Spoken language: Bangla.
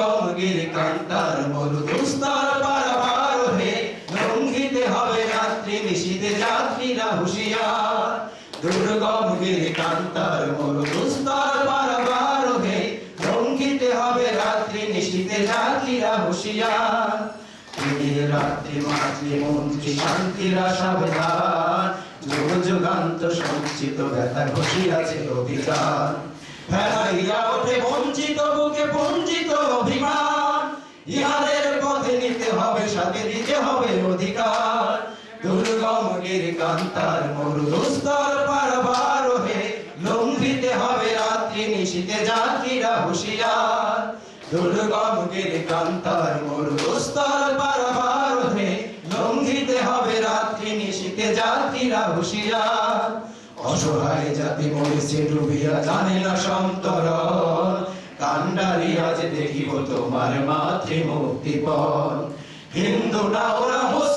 দুর্গম গিরি কান্তার মরু দুস্তর পারাবার হে লঙ্ঘিতে হবে রাত্রি নিশীতে যাত্রীরা হুঁশিয়ার। দুর্গম গিরি কান্তার মরু দুস্তর পারাবার হে লঙ্ঘিতে হবে রাত্রি নিশীতে যাত্রীরা হুঁশিয়ার। রাত্রি মাতৃ মন্ত্রী শান্তিরা সাবধান। যুগ যুগান্ত সঞ্চিত ব্যথা ঘষিয়াছে অভিযান। ফেরাইয়া ওঠে বঞ্চিত বুকে অভিমান ইহাদের পথে নিতে হবে, সাথে দিতে হবে অধিকার। দুর্গম গিরি কান্তার মরুদুস্তর পারবার হে লঙ্ঘিতে হবে রাত্রি নিশীতে যাত্রীরা হুঁশিয়ার। দুর্গম গিরি কান্তার মরুদুস্তর পারবার হে লঙ্ঘিতে হবে রাত্রি নিশিতে যাত্রীরা হুঁশিয়ার। অসহায় জাতি মরেছে, ডুবিয়া জানে না সন্তরণ। কান্ডারি আজ দেখিব তোমার মাতৃ মুক্তিপণ হিন্দু না ওরা